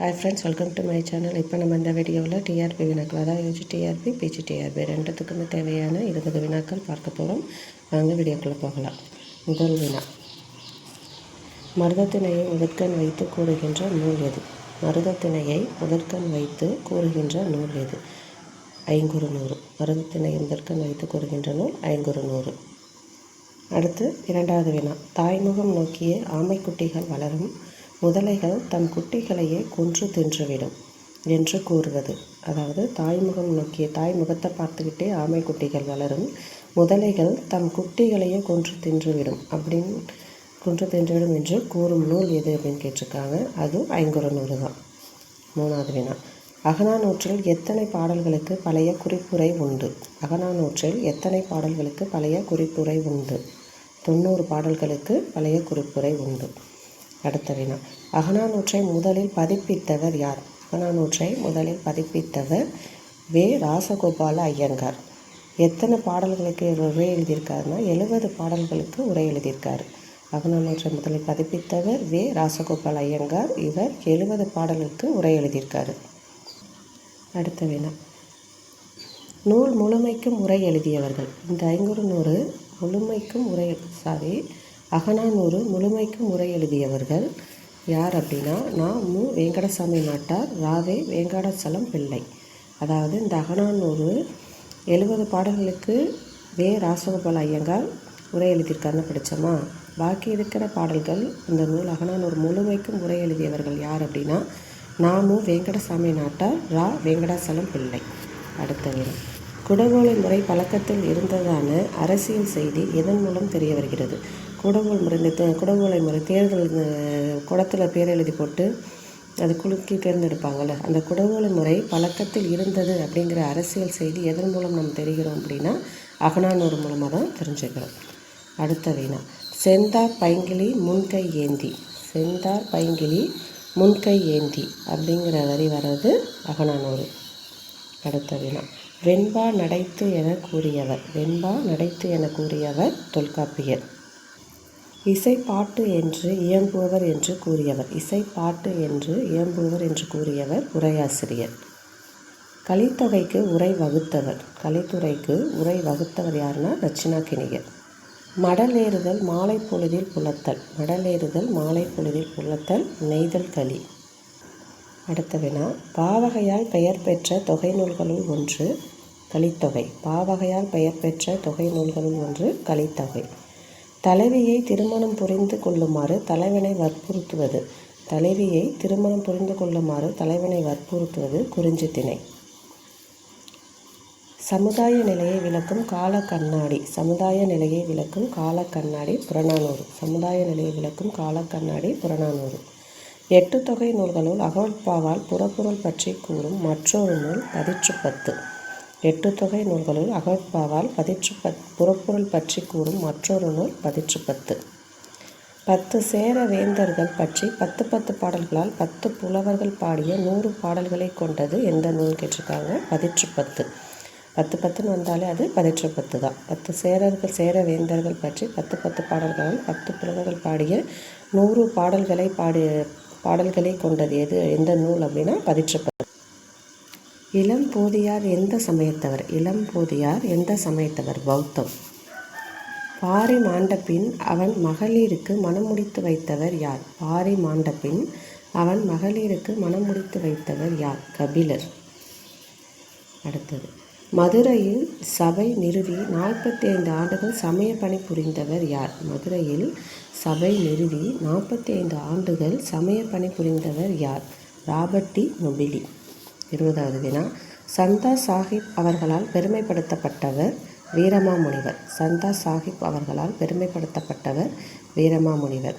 Hi friends welcome to my channel இப்போ நம்ம இந்த வீடியோவில் டிஆர்பி வினாக்கள் அதாவது யூஜி டிஆர்பி பிஜி டிஆர்பி ரெண்டுத்துக்குமே தேவையான இருபது வினாக்கள் பார்க்க போகிறோம் வாங்க வீடியோக்குள்ளே போகலாம். முதல் வினா. மருதத்திணையை முதற்கண் வைத்து கூறுகின்ற நூல் எது? மருதத்திணையை முதற்கண் வைத்து கூறுகின்ற நூல் எது? ஐங்குறு நூறு மருதத்திணையை முதற்கண் வைத்து கூறுகின்ற நூல் ஐங்குறு நூறு அடுத்து இரண்டாவது வினா. தாய்முகம் நோக்கிய ஆமைக்குட்டிகள் வளரும் முதலைகள் தம் குட்டிகளையே கொன்று தின்றுவிடும் என்று கூறுவது. அதாவது தாய்முகம் நோக்கிய தாய் முகத்தை பார்த்துக்கிட்டே ஆமை குட்டிகள் வளரும். முதலைகள் தம் குட்டிகளையே கொன்று தின்றுவிடும் அப்படின்னு கொன்று தின்றுவிடும் என்று கூறும் நூல் எது அப்படின்னு கேட்டிருக்காங்க. அது ஐங்குறு நூறு தான். மூணாவது வினா. அகனானூற்றில் எத்தனை பாடல்களுக்கு பழைய குறிப்புரை உண்டு? அகனானூற்றில் எத்தனை பாடல்களுக்கு பழைய குறிப்புரை உண்டு? தொண்ணூறு பாடல்களுக்கு பழைய குறிப்புரை உண்டு. அடுத்த வினா அகனானூற்றை முதலில் பதிப்பித்தவர் யார்? அகனானூற்றை முதலில் பதிப்பித்தவர் வே. ராசகோபால ஐயங்கார். எத்தனை பாடல்களுக்கு உரை எழுதியிருக்காருன்னா எழுபது பாடல்களுக்கு உரை எழுதியிருக்காரு. அகனானூற்றை முதலில் பதிப்பித்தவர் வே. ராசகோபால் ஐயங்கார். இவர் எழுபது பாடலுக்கு உரை எழுதியிருக்காரு. அடுத்த வினா நூல் முழுமைக்கும் உரை எழுதியவர்கள். இந்த ஐங்குறு நூறு முழுமைக்கும் உரை சாரி அகநானூறு முழுமைக்கும் உரை எழுதியவர்கள் யார் அப்படின்னா நான் மு வெங்கடசாமி நாட்டார் ராவே வேங்கடசலம் பிள்ளை. அதாவது இந்த அகநானூறு எழுபது பாடல்களுக்கு வே. ராசகோபால் ஐயங்கார் உரை எழுதியிருக்காருன்னு படித்தோமா பாக்கி இருக்கிற பாடல்கள் இந்த நூல் அகநானூறு முழுமைக்கும் உரை எழுதியவர்கள் யார் அப்படின்னா நாமு வெங்கடசாமி நாட்டார் ரா வெங்கடாசலம் பிள்ளை. அடுத்த வீரம். குடகோலை முறை பழக்கத்தில் இருந்ததான அரசியல் செய்தி எதன் மூலம் தெரிய வருகிறது? குடவோல் முறை இந்த குடவோலை முறை தேர்தல் குடத்தில் பேர் எழுதி போட்டு அது குலுக்கி தேர்ந்தெடுப்பாங்கள்ல அந்த குடவோலை முறை பழக்கத்தில் இருந்தது அப்படிங்கிற அரசியல் செய்தி எதன் மூலம் நம்ம தெரிகிறோம் அப்படின்னா அகனானூர் மூலமாக தான் தெரிஞ்சுக்கிறோம். அடுத்த வீணா. செந்தார் பைங்கிலி முன்கை ஏந்தி. செந்தார் பைங்கிலி முன்கை ஏந்தி அப்படிங்கிற வரி வர்றது அகனானூர் அடுத்த வினா வெண்பா நடைத்து என கூறியவர். வெண்பா நடைத்து என கூறியவர் தொல்காப்பியர். இசை பாட்டு என்று இயம்புவர் என்று கூறியவர். இசை பாட்டு என்று இயம்புவர் என்று கூறியவர் உரையாசிரியர். கலித்தொகைக்கு உரை வகுத்தவர். கலித்துறைக்கு உரை வகுத்தவர் யாருன்னா ரச்சினா கிணிகர் மடலேறுதல் மாலை பொழுதில் புலத்தல். மடலேறுதல் மாலை பொழுதில் புலத்தல் நெய்தல் களி. அடுத்த வினா. பாவகையால் பெயர் பெற்ற தொகை நூல்களுள் ஒன்று கலித்தொகை. பாவகையால் பெயர் பெற்ற தொகை நூல்களுள் ஒன்று கலித்தொகை. தலைவியை திருமணம் புரிந்து கொள்ளுமாறு தலைவனை வற்புறுத்துவது. தலைவியை திருமணம் புரிந்து கொள்ளுமாறு தலைவனை வற்புறுத்துவது குறிஞ்சி திணை சமுதாய நிலையை விளக்கும் கால கண்ணாடி. சமுதாய நிலையை விளக்கும் கால கண்ணாடி புறநானூறு. சமுதாய நிலையை விளக்கும் கால கண்ணாடி புறநானூறு. எட்டு தொகை நூல்களுள் அகழ்பாவால் புறப்பொருள் பற்றி கூறும் மற்றொரு நூல் பதிற்று பத்து எட்டு தொகை நூல்களுள் அகழ்பாவால் பதிற்று பத் புறப்பொருள் பற்றி கூறும் மற்றொரு நூல் பதிற்று பத்து பத்து சேர வேந்தர்கள் பற்றி பத்து பத்து பாடல்களால் பத்து புலவர்கள் பாடிய நூறு பாடல்களை கொண்டது எந்த நூல் கேட்டிருக்காங்க? பதிற்று பத்து பத்து பத்துன்னு வந்தாலே அது பதிற்று பத்து தான். பத்து சேரர்கள் சேர வேந்தர்கள் பற்றி பத்து பத்து பாடல்களால் பத்து புலவர்கள் பாடிய நூறு பாடல்களை பாடிய பாடல்களை கொண்டது எது? எந்த நூல் அப்படின்னா பதிற்றப்பது இளம் போதியார் எந்த சமயத்தவர்? இளம் போதியார் எந்த சமயத்தவர்? பௌத்தம். பாரி மாண்டபின் அவன் மகளிருக்கு மனம் முடித்து வைத்தவர் யார்? பாரி மாண்டபின் அவன் மகளிருக்கு மனம் முடித்து வைத்தவர் யார்? கபிலர். அடுத்தது. மதுரையில் சபை நிறுவி நாற்பத்தி ஐந்து ஆண்டுகள் சமய பணி புரிந்தவர் யார்? மதுரையில் சபை நிறுவி நாற்பத்தி ஐந்து ஆண்டுகள் சமய பணி புரிந்தவர் யார்? ராபர்ட்டி நொபிலி இருபதாவது வினா. சந்தா சாஹிப் அவர்களால் பெருமைப்படுத்தப்பட்டவர் வீரமாமுனிவர். சந்தா சாஹிப் அவர்களால் பெருமைப்படுத்தப்பட்டவர் வீரமாமுனிவர்.